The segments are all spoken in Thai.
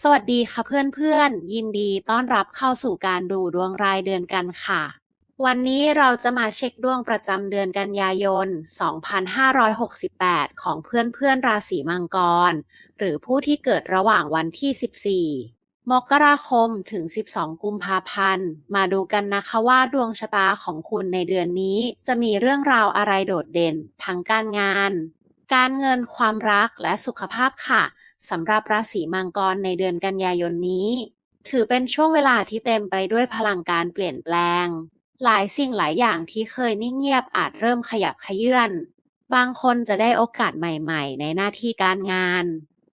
สวัสดีค่ะเพื่อนๆ ยินดีต้อนรับเข้าสู่การดูดวงรายเดือนกันค่ะ วันนี้เราจะมาเช็คดวงประจำเดือนกันยายน 2568 ของเพื่อนๆ ราศีมังกร หรือผู้ที่เกิดระหว่างวันที่ 14 มกราคมถึง 12 กุมภาพันธ์ มาดูกันนะคะว่าดวงชะตาของคุณในเดือนนี้จะมีเรื่องราวอะไรโดดเด่น ทั้งการงาน การเงินความรักและสุขภาพค่ะ สำหรับราศีมังกรในเดือนกันยายนนี้ ถือเป็นช่วงเวลาที่เต็มไปด้วยพลังการเปลี่ยนแปลง หลายสิ่งหลายอย่างที่เคยนิ่งเงียบอาจเริ่มขยับขยื่นบางคนจะได้โอกาสใหม่ๆ ในหน้าที่การงาน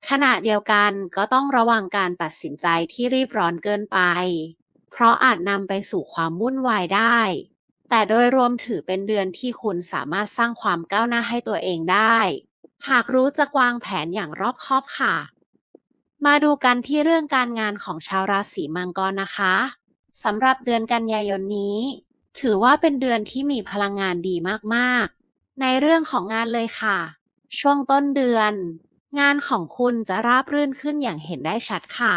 ขณะเดียวกันก็ต้องระวังการตัดสินใจที่รีบร้อนเกินไป เพราะอาจนำไปสู่ความวุ่นวายได้ แต่โดยรวมถือเป็นเดือนที่คุณสามารถสร้างความก้าวหน้าให้ตัวเองได้ หากรู้จะวางแผนอย่างรอบคอบค่ะ มาดูกันที่เรื่องการงานของชาวราศีมังกรนะคะสำหรับเดือนกันยายนนี้ ถือว่าเป็นเดือนที่มีพลังงานดีมากๆ ในเรื่องของงานเลยค่ะ ช่วงต้นเดือน งานของคุณจะราบรื่นขึ้นอย่างเห็นได้ชัดค่ะ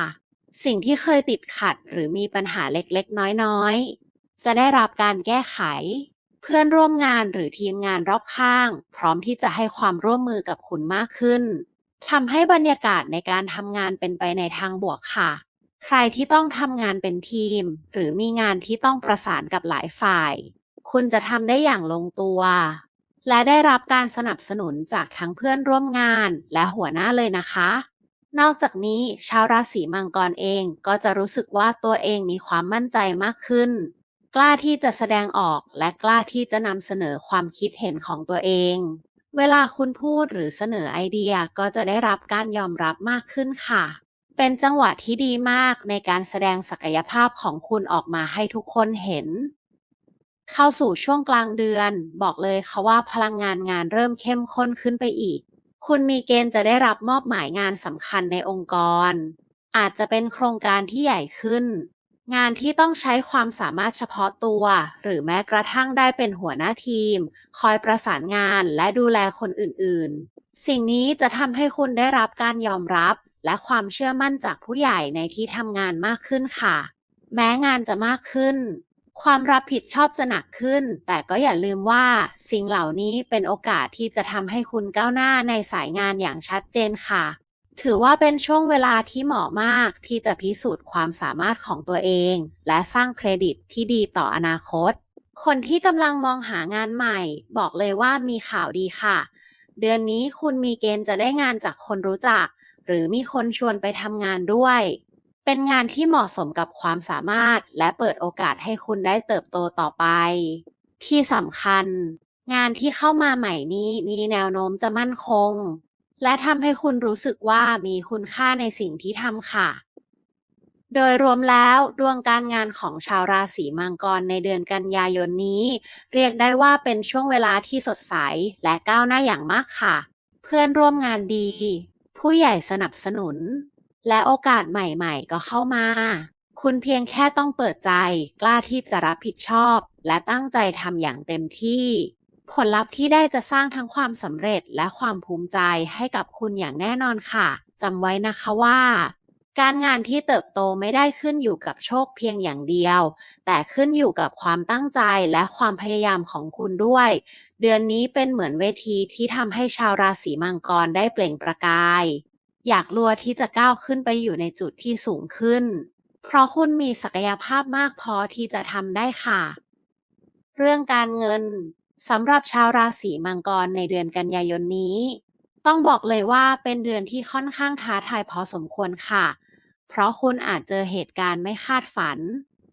สิ่งที่เคยติดขัดหรือมีปัญหาเล็กๆ น้อยๆ จะได้รับการแก้ไข เพื่อนร่วมงานหรือทีมงานรอบข้าง พร้อมที่จะให้ความร่วมมือกับคุณมากขึ้นทำให้บรรยากาศในการทำงานเป็นไปในทางบวกค่ะ ใครที่ต้องทำงานเป็นทีม หรือมีงานที่ต้องประสานกับหลายฝ่าย คุณจะทำได้อย่างลงตัว และได้รับการสนับสนุนจากทั้งเพื่อนร่วมงานและหัวหน้าเลยนะคะ นอกจากนี้ชาวราศีมังกรเองก็จะรู้สึกว่าตัวเองมีความมั่นใจมากขึ้น กล้าที่จะแสดงออกและกล้าที่จะนำเสนอความคิดเห็นของตัวเอง เวลาคุณพูดหรือเสนอไอเดียก็จะได้รับการยอมรับมากขึ้นค่ะ เป็นจังหวะที่ดีมากในการแสดงศักยภาพของคุณออกมาให้ทุกคนเห็น เข้าสู่ช่วงกลางเดือน บอกเลยค่ะว่าพลังงานงานเริ่มเข้มข้นขึ้นไปอีก คุณมีเกณฑ์จะได้รับมอบหมายงานสำคัญในองค์กร อาจจะเป็นโครงการที่ใหญ่ขึ้น งานที่ต้องใช้ความสามารถเฉพาะตัว หรือแม้กระทั่งได้เป็นหัวหน้าทีม คอยประสานงานและดูแลคนอื่นๆ สิ่งนี้จะทำให้คุณได้รับการยอมรับ และความเชื่อมั่นจากผู้ใหญ่ในที่ทำงานมากขึ้นค่ะ แม้งานจะมากขึ้น ความรับผิดชอบจะหนักขึ้น แต่ก็อย่าลืมว่า สิ่งเหล่านี้เป็นโอกาสที่จะทำให้คุณก้าวหน้าในสายงานอย่างชัดเจนค่ะ ถือว่าเป็นช่วงเวลาที่เหมาะมากที่จะพิสูจน์ความสามารถของตัวเอง และสร้างเครดิตที่ดีต่ออนาคต คนที่กำลังมองหางานใหม่ บอกเลยว่ามีข่าวดีค่ะ เดือนนี้คุณมีเกณฑ์จะได้งานจากคนรู้จัก หรือมีคนชวนไปทำงานด้วย เป็นงานที่เหมาะสมกับความสามารถ และเปิดโอกาสให้คุณได้เติบโตต่อไป ที่สำคัญ งานที่เข้ามาใหม่นี้มีแนวโน้มจะมั่นคง และทำให้คุณรู้สึกว่ามีคุณค่าในสิ่งที่ทำค่ะ โดยรวมแล้วดวงการงานของชาวราศีมังกรในเดือนกันยายนนี้ เรียกได้ว่าเป็นช่วงเวลาที่สดใสและก้าวหน้าอย่างมากค่ะ เพื่อนร่วมงานดี ผู้ใหญ่สนับสนุน และโอกาสใหม่ๆ ก็เข้ามา คุณเพียงแค่ต้องเปิดใจ กล้าที่จะรับผิดชอบ และตั้งใจทำอย่างเต็มที่ ผลลัพธ์ที่ได้จะสร้างทั้งความสำเร็จและความภูมิใจให้กับคุณอย่างแน่นอนค่ะจำไว้นะคะว่า การงานที่เติบโตไม่ได้ขึ้นอยู่กับโชคเพียงอย่างเดียว แต่ขึ้นอยู่กับความตั้งใจและความพยายามของคุณด้วย เดือนนี้เป็นเหมือนเวทีที่ทำให้ชาวราศีมังกรได้เปล่งประกาย อยากรัวที่จะก้าวขึ้นไปอยู่ในจุดที่สูงขึ้น เพราะคุณมีศักยภาพมากพอที่จะทำได้ค่ะ เรื่องการเงิน สำหรับชาวราศีมังกรในเดือนกันยายนนี้ ต้องบอกเลยว่าเป็นเดือนที่ค่อนข้างท้าทายพอสมควรค่ะ เพราะคุณอาจเจอเหตุการณ์ไม่คาดฝัน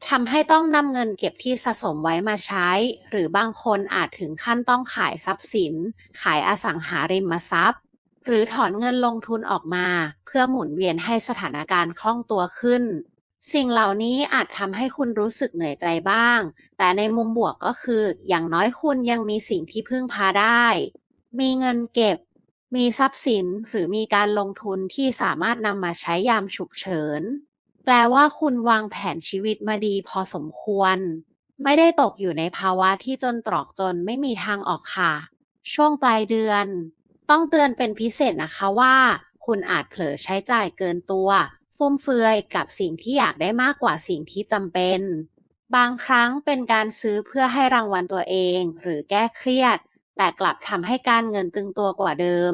ทำให้ต้องนำเงินเก็บที่สะสมไว้มาใช้ หรือบางคนอาจถึงขั้นต้องขายทรัพย์สิน ขายอสังหาริมทรัพย์ หรือถอนเงินลงทุนออกมา เพื่อหมุนเวียนให้สถานการณ์คล่องตัวขึ้น สิ่งเหล่านี้อาจทำให้คุณรู้สึกเหนื่อยใจบ้าง แต่ในมุมบวกก็คือ อย่างน้อยคุณยังมีสิ่งที่พึ่งพาได้ มีเงินเก็บ มีทรัพย์สินหรือมีการลงทุนที่สามารถนำมาใช้ยามฉุกเฉิน แปลว่าคุณวางแผนชีวิตมาดีพอสมควร ไม่ได้ตกอยู่ในภาวะที่จนตรอกจนไม่มีทางออกค่ะ ช่วงปลายเดือน ต้องเตือนเป็นพิเศษนะคะว่า คุณอาจเผลอใช้จ่ายเกินตัว ฟุ่มเฟือยกับสิ่งที่อยากได้มากกว่าสิ่งที่จำเป็น บางครั้งเป็นการซื้อเพื่อให้รางวัลตัวเอง หรือแก้เครียด แต่กลับทำให้การเงินตึงตัวกว่าเดิม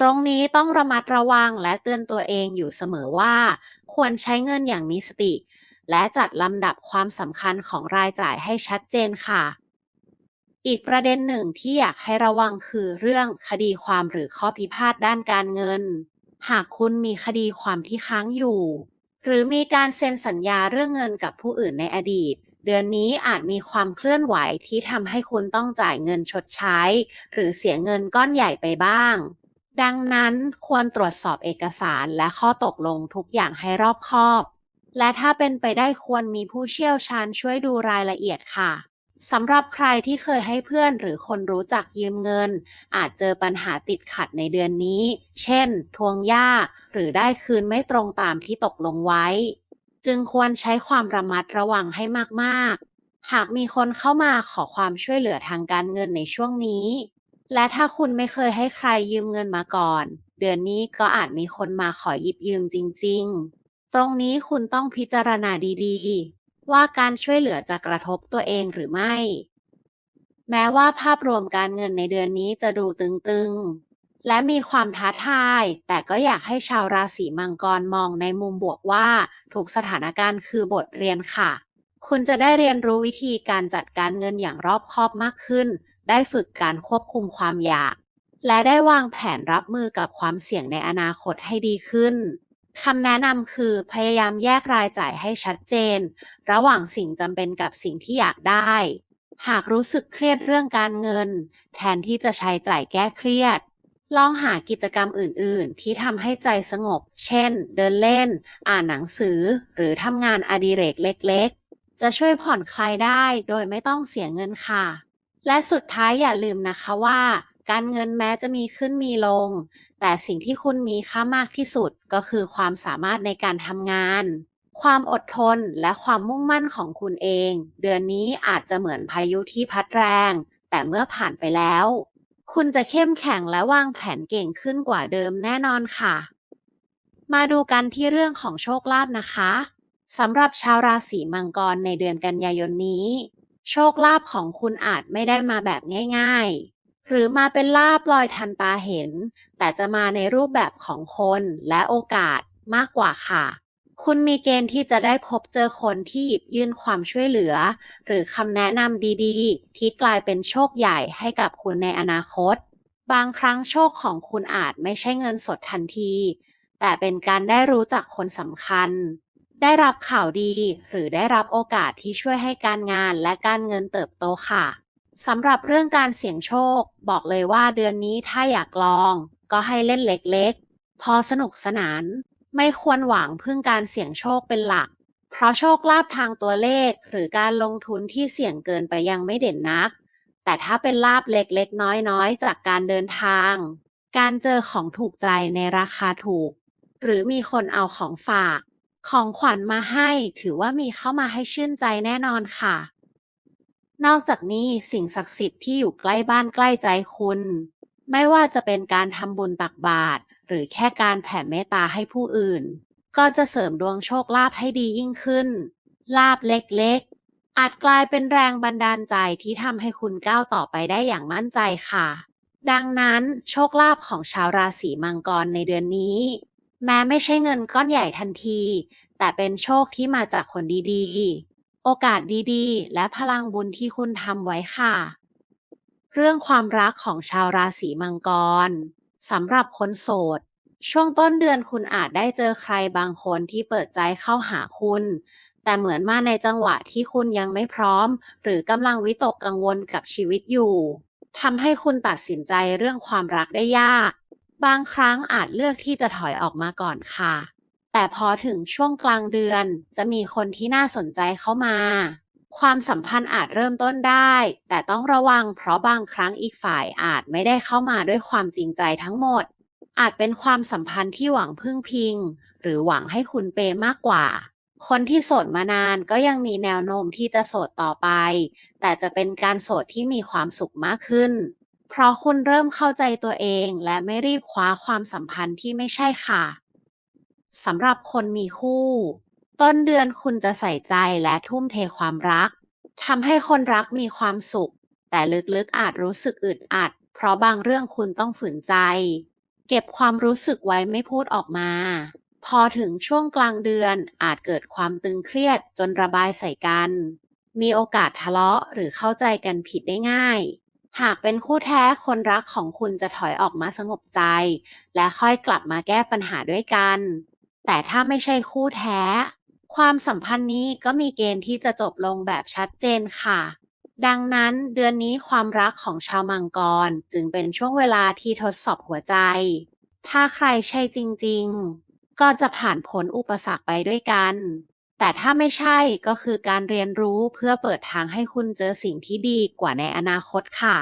ตรงนี้ต้องระมัดระวังและเตือนตัวเองอยู่เสมอว่า ควรใช้เงินอย่างมีสติ และจัดลำดับความสำคัญของรายจ่ายให้ชัดเจนค่ะอีกประเด็นหนึ่งที่อยากให้ระวังคือเรื่องคดีความหรือข้อพิพาทด้านการเงิน หากคุณมีคดีความที่ค้างอยู่ หรือมีการเซ็นสัญญาเรื่องเงินกับผู้อื่นในอดีต เดือนนี้อาจมีความเคลื่อนไหวที่ทำให้คุณต้องจ่ายเงินชดใช้ หรือเสียเงินก้อนใหญ่ไปบ้าง ดังนั้นควรตรวจสอบเอกสารและข้อตกลงทุกอย่างให้รอบคอบ และถ้าเป็นไปได้ควรมีผู้เชี่ยวชาญช่วยดูรายละเอียดค่ะ สำหรับใครที่เคยให้เพื่อนหรือคนรู้จักยืมเงิน อาจเจอปัญหาติดขัดในเดือนนี้ เช่น ทวงยาก หรือได้คืนไม่ตรงตามที่ตกลงไว้ จึงควรใช้ความระมัดระวังให้มากๆ หากมีคนเข้ามาขอความช่วยเหลือทางการเงินในช่วงนี้ และถ้าคุณไม่เคยให้ใครยืมเงินมาก่อน เดือนนี้ก็อาจมีคนมาขอหยิบยืมจริง ๆ ตรงนี้คุณต้องพิจารณาดีๆ ว่าการช่วยเหลือจะกระทบตัวเองหรือไม่ แม้ว่าภาพรวมการเงินในเดือนนี้จะดูตึงๆ และมีความท้าทาย แต่ก็อยากให้ชาวราศีมังกรมองในมุมบวกว่าทุกสถานการณ์คือบทเรียนค่ะ คุณจะได้เรียนรู้วิธีการจัดการเงินอย่างรอบคอบมากขึ้น ได้ฝึกการควบคุมความอยาก และได้วางแผนรับมือกับความเสี่ยงในอนาคตให้ดีขึ้น คำแนะนำคือพยายามแยกรายจ่ายให้ชัดเจน ระหว่างสิ่งจำเป็นกับสิ่งที่อยากได้ หากรู้สึกเครียดเรื่องการเงิน แทนที่จะใช้จ่ายแก้เครียด ลองหากิจกรรมอื่น ๆ ที่ทำให้ใจสงบ เช่น เดินเล่น อ่านหนังสือ หรือทำงานอดิเรกเล็ก ๆ จะช่วยผ่อนคลายได้โดยไม่ต้องเสียเงินค่ะ และสุดท้ายอย่าลืมนะคะว่า การเงินแม้จะมีขึ้นมีลง แต่สิ่งที่คุณมีค่ามากที่สุดก็คือความสามารถในการทำงาน ความอดทนและความมุ่งมั่นของคุณเอง เดือนนี้อาจจะเหมือนพายุที่พัดแรง แต่เมื่อผ่านไปแล้ว คุณจะเข้มแข็งและวางแผนเก่งขึ้นกว่าเดิมแน่นอนค่ะ มาดูกันที่เรื่องของโชคลาภนะคะสำหรับชาวราศีมังกรในเดือนกันยายนนี้ โชคลาภของคุณอาจไม่ได้มาแบบง่าย ๆ หรือมาเป็นลาบลอยทันตาเห็น แต่จะมาในรูปแบบของคนและโอกาสมากกว่าค่ะ คุณมีเกณฑ์ที่จะได้พบเจอคนที่หยิบยื่นความช่วยเหลือ หรือคำแนะนำดีๆ ที่กลายเป็นโชคใหญ่ให้กับคุณในอนาคต บางครั้งโชคของคุณอาจไม่ใช่เงินสดทันที แต่เป็นการได้รู้จักคนสำคัญ ได้รับข่าวดีหรือได้รับโอกาสที่ช่วยให้การงานและการเงินเติบโตค่ะ สำหรับเรื่องการเสี่ยงโชค บอกเลยว่าเดือนนี้ถ้าอยากลอง ก็ให้เล่นเล็กๆ พอสนุกสนาน ไม่ควรหวังพึ่งการเสี่ยงโชคเป็นหลัก เพราะโชคลาภทางตัวเลข หรือการลงทุนที่เสี่ยงเกินไปยังไม่เด่นนัก แต่ถ้าเป็นลาบเล็กๆ น้อยๆ จากการเดินทาง การเจอของถูกใจในราคาถูก หรือมีคนเอาของฝาก ของขวัญมาให้ถือว่ามีเข้ามาให้ชื่นใจแน่นอนค่ะ นอกจากนี้สิ่งศักดิ์สิทธิ์ที่อยู่ใกล้บ้านใกล้ใจคุณ ไม่ว่าจะเป็นการทำบุญตักบาตรหรือแค่การแผ่เมตตาให้ผู้อื่น ก็จะเสริมดวงโชคลาภให้ดียิ่งขึ้น ลาบเล็กๆ อาจกลายเป็นแรงบันดาลใจที่ทำให้คุณก้าวต่อไปได้อย่างมั่นใจค่ะ ดังนั้นโชคลาภของชาวราศีมังกรในเดือนนี้ แม้ไม่ใช่เงินก้อนใหญ่ทันที แต่เป็นโชคที่มาจากคนดีๆ โอกาสดีๆ และพลังบุญที่คุณทำไว้ค่ะ เรื่องความรักของชาวราศีมังกรสำหรับคนโสด ช่วงต้นเดือนคุณอาจได้เจอใครบางคนที่เปิดใจเข้าหาคุณ แต่เหมือนมาในจังหวะที่คุณยังไม่พร้อม หรือกำลังวิตกกังวลกับชีวิตอยู่ทำให้คุณตัดสินใจเรื่องความรักได้ยาก บางครั้งอาจเลือกที่จะถอยออกมาก่อนค่ะ แต่พอถึงช่วงกลางเดือนจะมีคนที่น่าสนใจเข้ามา ความสัมพันธ์อาจเริ่มต้นได้ แต่ต้องระวังเพราะบางครั้งอีกฝ่ายอาจไม่ได้เข้ามาด้วยความจริงใจทั้งหมด อาจเป็นความสัมพันธ์ที่หวังพึ่งพิง หรือหวังให้คุณเปย์มากกว่า คนที่โสดมานานก็ยังมีแนวโน้มที่จะโสดต่อไป แต่จะเป็นการโสดที่มีความสุขมากขึ้นเพราะคุณเริ่มเข้าใจตัวเองและไม่รีบคว้าความสัมพันธ์ที่ไม่ใช่ค่ะ สำหรับคนมีคู่ ต้นเดือนคุณจะใส่ใจและทุ่มเทความรักทำให้คนรักมีความสุข แต่ลึกๆอาจรู้สึกอึดอัด เพราะบางเรื่องคุณต้องฝืนใจ เก็บความรู้สึกไว้ไม่พูดออกมา พอถึงช่วงกลางเดือนอาจเกิดความตึงเครียดจนระบายใส่กัน มีโอกาสทะเลาะหรือเข้าใจกันผิดได้ง่าย หากเป็นคู่แท้คนรักของคุณจะถอยออกมาสงบใจ และค่อยกลับมาแก้ปัญหาด้วยกัน แต่ถ้าไม่ใช่คู่แท้ ความสัมพันธ์นี้ก็มีเกณฑ์ที่จะจบลงแบบชัดเจนค่ะ ดังนั้นเดือนนี้ความรักของชาวมังกรจึงเป็นช่วงเวลาที่ทดสอบหัวใจ ถ้าใครใช่จริงๆ ก็จะผ่านพ้นอุปสรรคไปด้วยกัน แต่ถ้าไม่ใช่ก็คือการเรียนรู้เพื่อเปิดทางให้คุณเจอสิ่งที่ดีกว่าในอนาคตค่ะ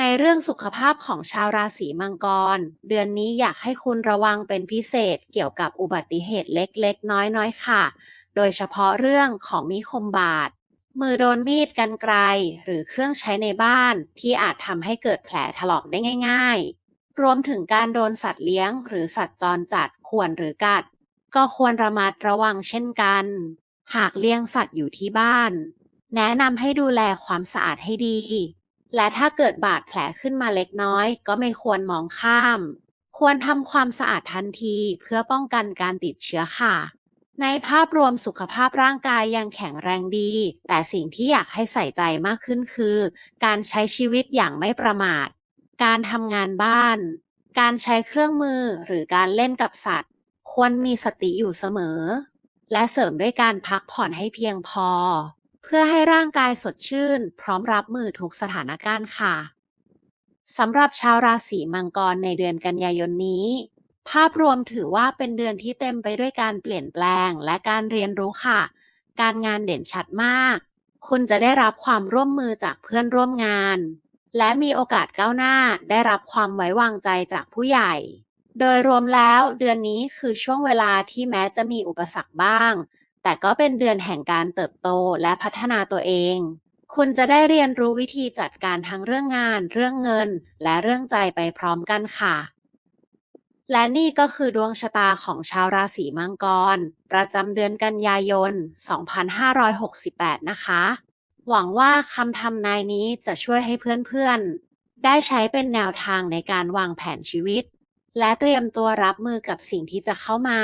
ในเรื่องสุขภาพของชาวราศีมังกร เดือนนี้อยากให้คุณระวังเป็นพิเศษเกี่ยวกับอุบัติเหตุเล็กๆ น้อยๆ ค่ะ โดยเฉพาะเรื่องของมีคมบาด มือโดนมีดกันไกล หรือเครื่องใช้ในบ้านที่อาจทำให้เกิดแผลถลอกได้ง่าย ๆ รวมถึงการโดนสัตว์เลี้ยง หรือสัตว์จรจัดข่วนหรือกัด ก็ควรระมัดระวังเช่นกัน หากเลี้ยงสัตว์อยู่ที่บ้าน แนะนำให้ดูแลความสะอาดให้ดี และถ้าเกิดบาดแผลขึ้นมาเล็กน้อย ก็ไม่ควรมองข้าม ควรทำความสะอาดทันทีเพื่อป้องกันการติดเชื้อค่ะ ในภาพรวมสุขภาพร่างกายยังแข็งแรงดี แต่สิ่งที่อยากให้ใส่ใจมากขึ้นคือ การใช้ชีวิตอย่างไม่ประมาท การทำงานบ้าน การใช้เครื่องมือหรือการเล่นกับสัตว์ ควรมีสติอยู่เสมอ และเสริมด้วยการพักผ่อนให้เพียงพอ เพื่อให้ร่างกายสดชื่น พร้อมรับมือทุกสถานการณ์ค่ะสำหรับชาวราศีมังกรในเดือนกันยายนนี้ ภาพรวมถือว่าเป็นเดือนที่เต็มไปด้วยการเปลี่ยนแปลงและการเรียนรู้ค่ะ การงานเด่นชัดมาก คุณจะได้รับความร่วมมือจากเพื่อนร่วมงาน และมีโอกาสก้าวหน้าได้รับความไว้วางใจจากผู้ใหญ่ โดยรวมแล้วเดือนนี้คือช่วงเวลาที่แม้จะมีอุปสรรคบ้าง แต่ก็เป็นเดือนแห่งการเติบโตและพัฒนาตัวเอง คุณจะได้เรียนรู้วิธีจัดการทั้งเรื่องงาน เรื่องเงิน และเรื่องใจไปพร้อมกันค่ะ และนี่ก็คือดวงชะตาของชาวราศีมังกร ประจำเดือนกันยายน 2568 นะคะ หวังว่าคำทำนายนี้จะช่วยให้เพื่อนๆ ได้ใช้เป็นแนวทางในการวางแผนชีวิต และเตรียมตัวรับมือกับสิ่งที่จะเข้ามา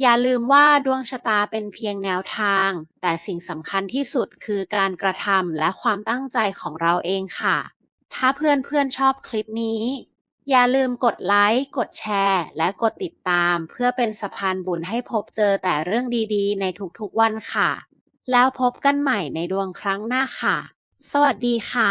อย่าลืมว่าดวงชะตาเป็นเพียงแนวทาง แต่สิ่งสำคัญที่สุดคือการกระทำและความตั้งใจของเราเองค่ะ ถ้าเพื่อนๆชอบคลิปนี้ อย่าลืมกดไลค์ กดแชร์ และกดติดตาม เพื่อเป็นสะพานบุญให้พบเจอแต่เรื่องดีๆ ในทุกๆวันค่ะ แล้วพบกันใหม่ในดวงครั้งหน้าค่ะ สวัสดีค่ะ